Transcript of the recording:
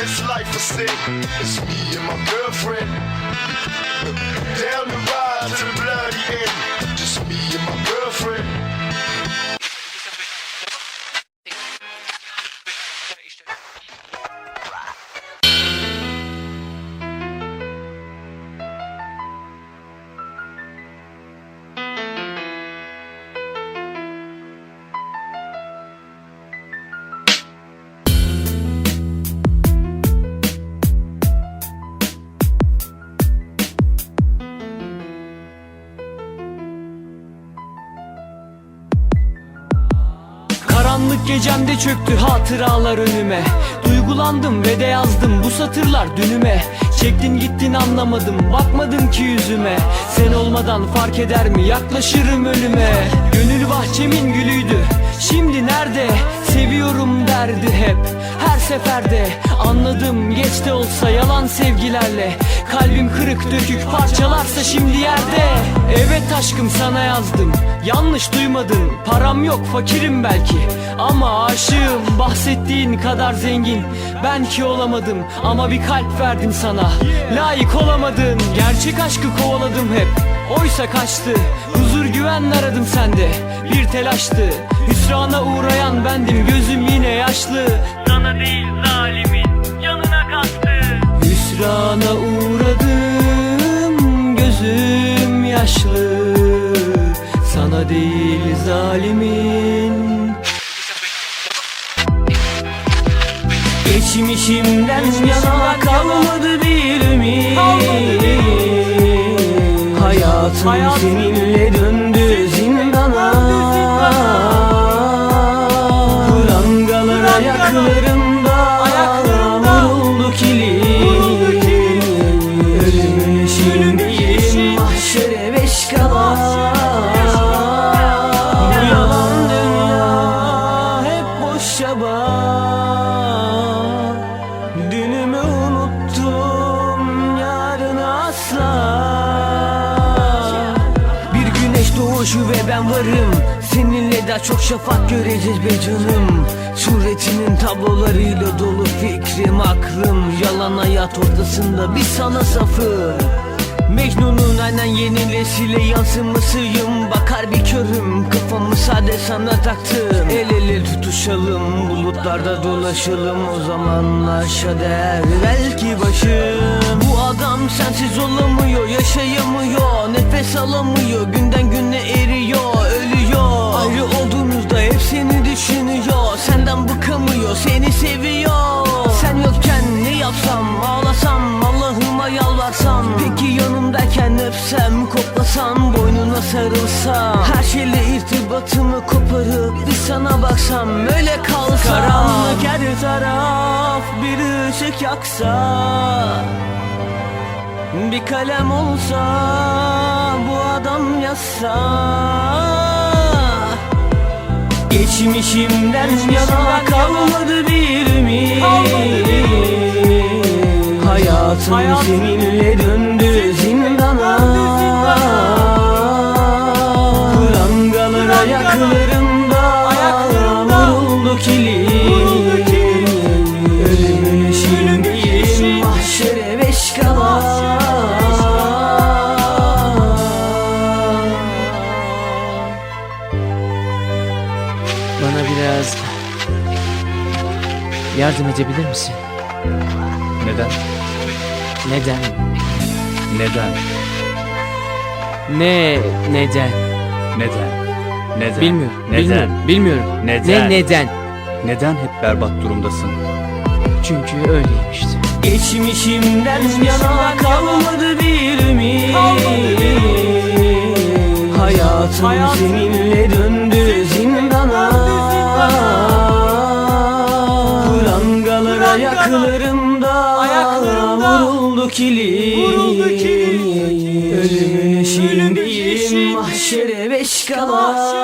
this life a sin. It's me and my girlfriend. Down the ride to the Karanlık gecemde çöktü hatıralar önüme. Duygulandım ve de yazdım bu satırlar dünüme. Çektin gittin anlamadım bakmadın ki yüzüme. Sen olmadan fark eder mi yaklaşırım ölüme. Gönül bahçemin gülüydü şimdi nerede? Seviyorum derdi hep her seferde. Anladım olsa yalan sevgilerle. Kalbim kırık dökük parçalarsa şimdi yerde. Evet aşkım sana yazdım. Yanlış duymadın. Param yok fakirim belki. Ama aşığım bahsettiğin kadar zengin. Ben ki olamadım ama bir kalp verdim sana. Layık olamadın Gerçek aşkı kovaladım hep. Oysa kaçtı Huzur güven aradım sende. Bir telaştı Hüsrana uğrayan bendim. Gözüm yine yaşlı. Sana değil zalimin Hüsrana uğradım Gözüm yaşlı. Sana değil zalimin. Geçmişimden yana kalmadı bir ümit. Hayatım. seninle döndü Dünümü unuttum yarını asla. Bir güneş doğuşu ve ben varım. Seninle daha çok şafak göreceğiz be canım. Suretinin tablolarıyla dolu fikrim aklım. Yalan hayat ortasında bir sana safım Mecnun'un aynen yeni nesile yansımasıyım. Bakar bir körüm kafamı sade sana taktım. El ele tutuşalım bulutlarda dolaşalım. O zamanlar şader belki başım. Bu adam sensiz olamıyor yaşayamıyor. Nefes alamıyor günden güne eriyor ölüyor. Ayrı olduğumuzda hep seni düşünüyor. Senden bıkamıyor seni seviyor sana baksam Öyle kalsam Karanlık her taraf bir ışık yaksa bir kalem olsa bu adam yazsa. Geçmişimden yana kalmadı bir ümit. Hayatım seninle döndü Vuruldu kilit Ölümün eşiğindeyim Mahşere beş kala Bana biraz yardım edebilir misin? Neden? Neden? Neden? Ne neden? Neden? Neden? Bilmiyorum. Neden? Bilmiyorum. Bilmiyorum. Neden? Ne neden? Neden hep berbat durumdasın? Çünkü öyleyim işte. Geçmişimden yana kalmadı bir ümit. Hayatım seninle döndü zindana. Prangalar ayaklarında Vuruldu kilit Ölümün eşiğindeyim mahşere beş kala